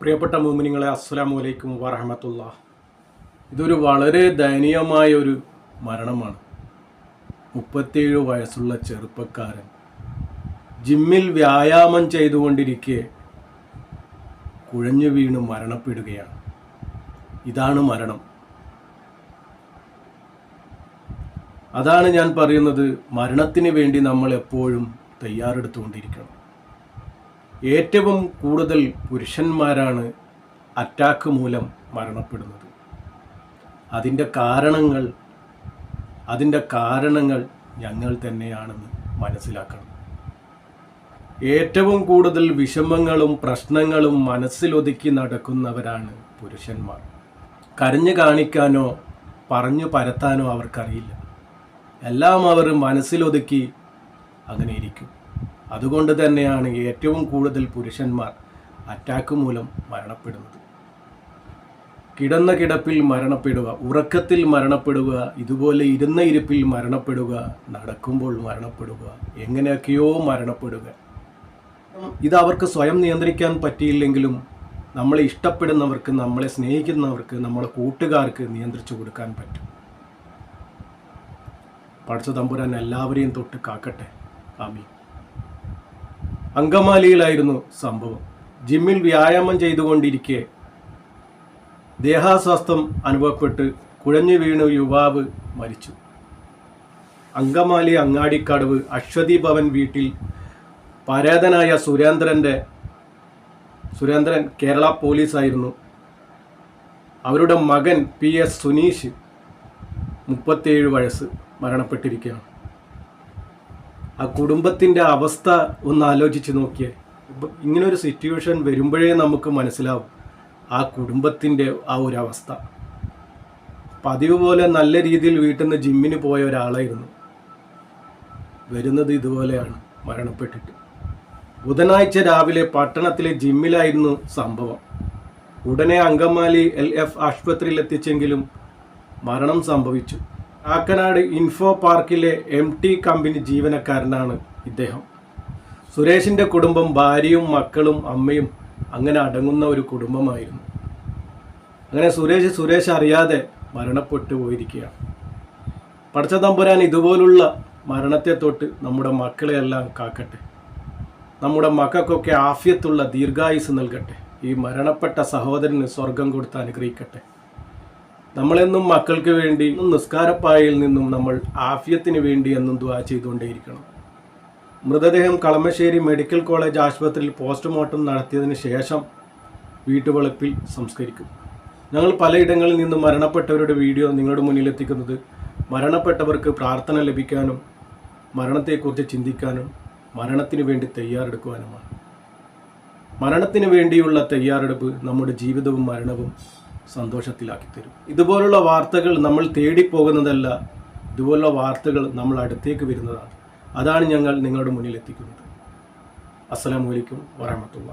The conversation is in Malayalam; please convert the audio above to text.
പ്രിയപ്പെട്ട മോമിനിങ്ങളെ അസ്സലാമു അലൈക്കും വറഹമത്തുള്ള ഇതൊരു വളരെ ദയനീയമായ ഒരു മരണമാണ്. മുപ്പത്തിയേഴ് വയസ്സുള്ള ചെറുപ്പക്കാരൻ ജിമ്മിൽ വ്യായാമം ചെയ്തുകൊണ്ടിരിക്കെ കുഴഞ്ഞു വീണ് മരണപ്പെടുകയാണ്. ഇതാണ് മരണം. അതാണ് ഞാൻ പറയുന്നത് മരണത്തിന് വേണ്ടി നമ്മൾ എപ്പോഴും തയ്യാറെടുത്തുകൊണ്ടിരിക്കണം. ഏറ്റവും കൂടുതൽ പുരുഷന്മാരാണ് അറ്റാക്ക് മൂലം മരണപ്പെടുന്നത്. അതിന്റെ കാരണങ്ങൾ അതിന്റെ കാരണങ്ങൾ ഞങ്ങൾ തന്നെയാണെന്ന് മനസ്സിലാക്കണം. ഏറ്റവും കൂടുതൽ വിഷമങ്ങളും പ്രശ്നങ്ങളും മനസ്സിലൊതുക്കി നടക്കുന്നവരാണ് പുരുഷന്മാർ. കരഞ്ഞു കാണിക്കാനോ പറഞ്ഞു പരത്താനോ അവർക്കറിയില്ല. എല്ലാം അവർ മനസ്സിലൊതുക്കി അങ്ങനെ ഇരിക്കും. അതുകൊണ്ട് തന്നെയാണ് ഏറ്റവും കൂടുതൽ പുരുഷന്മാർ അറ്റാക്ക് മൂലം മരണപ്പെടുന്നത്. കിടന്ന കിടപ്പിൽ മരണപ്പെടുക ഉറക്കത്തിൽ മരണപ്പെടുക ഇതുപോലെ ഇരുന്ന ഇരിപ്പിൽ മരണപ്പെടുക നടക്കുമ്പോൾ മരണപ്പെടുക എങ്ങനെയൊക്കെയോ മരണപ്പെടുക. ഇത് അവർക്ക് സ്വയം നിയന്ത്രിക്കാൻ പറ്റിയില്ലെങ്കിലും നമ്മളെ ഇഷ്ടപ്പെടുന്നവർക്ക് നമ്മളെ സ്നേഹിക്കുന്നവർക്ക് നമ്മളെ കൂട്ടുകാർക്ക് നിയന്ത്രിച്ചു കൊടുക്കാൻ പറ്റും. പഠിച്ച തമ്പുരാൻ എല്ലാവരെയും തൊട്ട് കാക്കട്ടെ. ആമീൻ. അങ്കമാലിയിലായിരുന്നു സംഭവം. ജിമ്മിൽ വ്യായാമം ചെയ്തുകൊണ്ടിരിക്കെ ദേഹാസ്വാസ്ഥം അനുഭവപ്പെട്ട് കുഴഞ്ഞു വീണ് യുവാവ് മരിച്ചു. അങ്കമാലി അങ്ങാടിക്കടവ് അശ്വതി ഭവൻ വീട്ടിൽ പരാതനായ സുരേന്ദ്രന്റെ സുരേന്ദ്രൻ കേരള പോലീസായിരുന്നു. അവരുടെ മകൻ പി എസ് സുനീഷ് മുപ്പത്തേഴ് വയസ്സ് മരണപ്പെട്ടിരിക്കുകയാണ്. ആ കുടുംബത്തിന്റെ അവസ്ഥ ഒന്ന് ആലോചിച്ച് നോക്കിയേ. ഇങ്ങനെ ഇങ്ങനൊരു സിറ്റുവേഷൻ വരുമ്പോഴേ നമുക്ക് മനസ്സിലാവും ആ കുടുംബത്തിന്റെ ആ ഒരു അവസ്ഥ. പതിവ് പോലെ നല്ല രീതിയിൽ വീട്ടിൽ നിന്ന് ജിമ്മിന് പോയ ഒരാളായിരുന്നു. വരുന്നത് ഇതുപോലെയാണ് മരണപ്പെട്ടിട്ട്. ബുധനാഴ്ച രാവിലെ പട്ടണത്തിലെ ജിമ്മിലായിരുന്നു സംഭവം. ഉടനെ അങ്കമാലി എൽ എഫ് ആശുപത്രിയിൽ എത്തിച്ചെങ്കിലും മരണം സംഭവിച്ചു. കാക്കനാട് ഇൻഫോ പാർക്കിലെ എം ടി കമ്പനി ജീവനക്കാരനാണ് ഇദ്ദേഹം. സുരേഷിന്റെ കുടുംബം ഭാര്യയും മക്കളും അമ്മയും അങ്ങനെ അടങ്ങുന്ന ഒരു കുടുംബമായിരുന്നു. അങ്ങനെ സുരേഷ് സുരേഷ് അറിയാതെ മരണപ്പെട്ടു പോയിരിക്കുകയാണ്. പഠിച്ച തമ്പുരാൻ ഇതുപോലുള്ള മരണത്തെ തൊട്ട് നമ്മുടെ മക്കളെയെല്ലാം കാക്കട്ടെ. നമ്മുടെ മക്കൾക്കൊക്കെ ആഫ്യത്തുള്ള ദീർഘായുസ് നൽകട്ടെ. ഈ മരണപ്പെട്ട സഹോദരന് സ്വർഗം കൊടുത്ത് അനുഗ്രഹിക്കട്ടെ. നമ്മളെന്നും മക്കൾക്ക് വേണ്ടി നിസ്കാരപ്പായയിൽ നിന്നും നമ്മൾ ആഫ്യത്തിന് വേണ്ടി എന്നും ദ്വാ ചെയ്തുകൊണ്ടേയിരിക്കണം. മൃതദേഹം കളമശ്ശേരി മെഡിക്കൽ കോളേജ് ആശുപത്രിയിൽ പോസ്റ്റ്മോർട്ടം നടത്തിയതിന് ശേഷം വീട്ടുവളപ്പിൽ സംസ്കരിക്കും. ഞങ്ങൾ പലയിടങ്ങളിൽ നിന്നും മരണപ്പെട്ടവരുടെ വീഡിയോ നിങ്ങളുടെ മുന്നിൽ എത്തിക്കുന്നത് മരണപ്പെട്ടവർക്ക് പ്രാർത്ഥന ലഭിക്കാനും മരണത്തെക്കുറിച്ച് ചിന്തിക്കാനും മരണത്തിന് വേണ്ടി തയ്യാറെടുക്കുവാനുമാണ്. മരണത്തിന് വേണ്ടിയുള്ള തയ്യാറെടുപ്പ് നമ്മുടെ ജീവിതവും മരണവും സന്തോഷത്തിലാക്കി തരും ഇതുപോലുള്ള വാർത്തകൾ നമ്മൾ തേടിപ്പോകുന്നതല്ല ഇതുപോലുള്ള വാർത്തകൾ നമ്മൾ അടുത്തേക്ക് വരുന്നതാണ്. അതാണ് ഞങ്ങൾ നിങ്ങളുടെ മുന്നിൽ എത്തിക്കുന്നത് അസ്സലാമു അലൈക്കും വറഹമത്തുള്ള